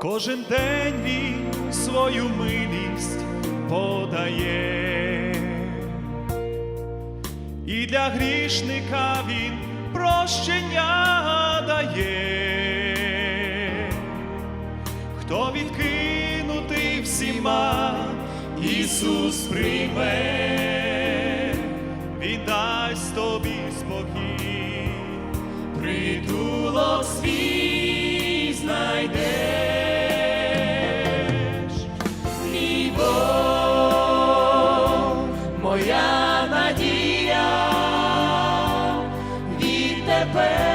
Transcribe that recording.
Кожен день він свою милість подає, і для грішника він прощення дає, хто відкинутий всіма, Ісус прийме, він дасть тобі спокій, свій. declare.